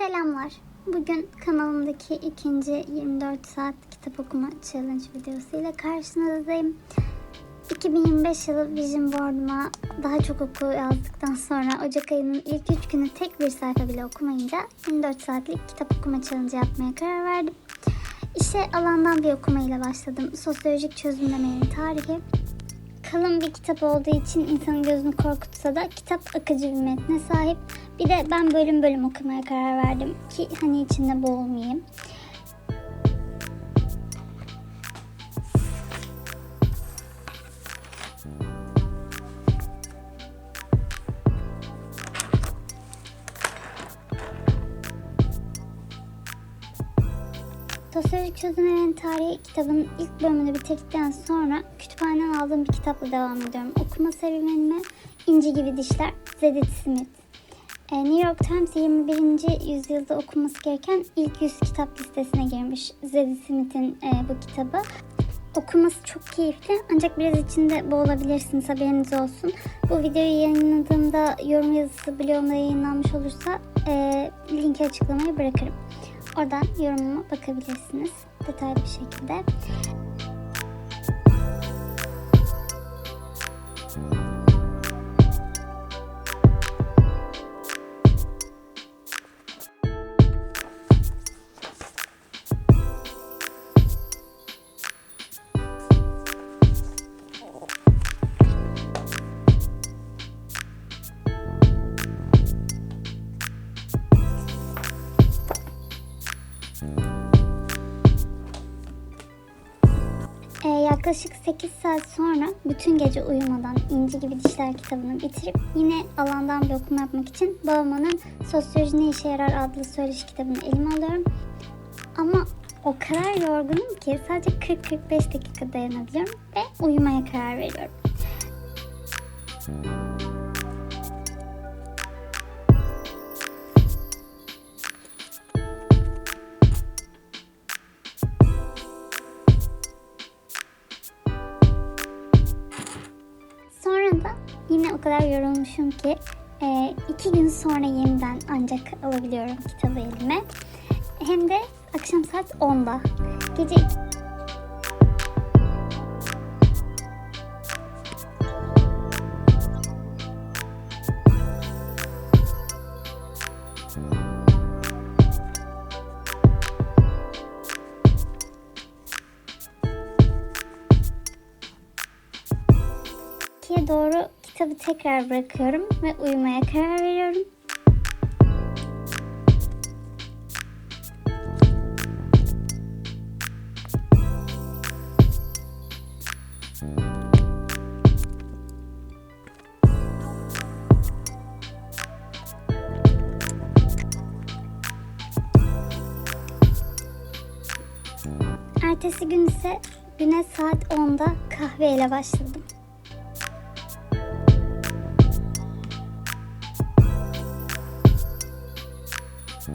Selamlar. Bugün kanalımdaki ikinci 24 saat kitap okuma challenge videosu ile karşınızdayım. 2025 yılı Vision Board'uma daha çok oku yazdıktan sonra Ocak ayının ilk 3 günü tek bir sayfa bile okumayınca 24 saatlik kitap okuma challenge yapmaya karar verdim. İşe alandan bir okumayla başladım. Sosyolojik çözümlemenin tarihi. Kalın bir kitap olduğu için insanın gözünü korkutsa da kitap akıcı bir metne sahip. Bir de ben bölüm bölüm okumaya karar verdim ki hani içinde boğulmayayım. Sosyolojik çözümlerin tarihi kitabın ilk bölümünü bitirdikten sonra kütüphaneden aldığım bir kitapla devam ediyorum. Okuma serüvenime İnci gibi Dişler, Zedit Smith. Ee, New York Times 21. yüzyılda okunması gereken ilk 100 kitap listesine girmiş Zedit Smith'in e, bu kitabı. Okuması çok keyifli ancak biraz içinde boğulabilirsiniz haberiniz olsun. Bu videoyu yayınladığımda yorum yazısı blogumda yayınlanmış olursa e, linki açıklamaya bırakırım. Oradan yorumuma bakabilirsiniz detaylı bir şekilde. Yaklaşık 8 saat sonra bütün gece uyumadan İnci gibi Dişler kitabını bitirip yine alandan bir okuma yapmak için Bauman'ın Sosyoloji Ne İşe Yarar adlı söyleşi kitabını elime alıyorum. Ama o kadar yorgunum ki sadece 40-45 dakika dayanabiliyorum ve uyumaya karar veriyorum. Kadar yorulmuşum ki e, iki gün sonra yeniden ancak alabiliyorum kitabı elime. Hem de akşam saat 10'da. Gece doğru kitabı tekrar bırakıyorum ve uyumaya karar veriyorum. Ertesi gün ise güne saat 10'da kahveyle başladım. Buna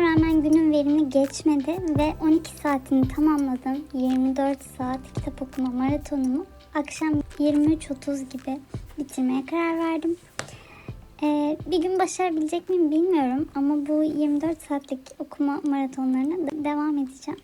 rağmen günün verimli geçmedi ve 12 saatini tamamladım. 24 saat kitap okuma maratonumu akşam 23.30 gibi bitirmeye karar verdim. Ee, bir gün başarabilecek miyim bilmiyorum ama bu 24 saatlik okuma maratonlarına devam edeceğim.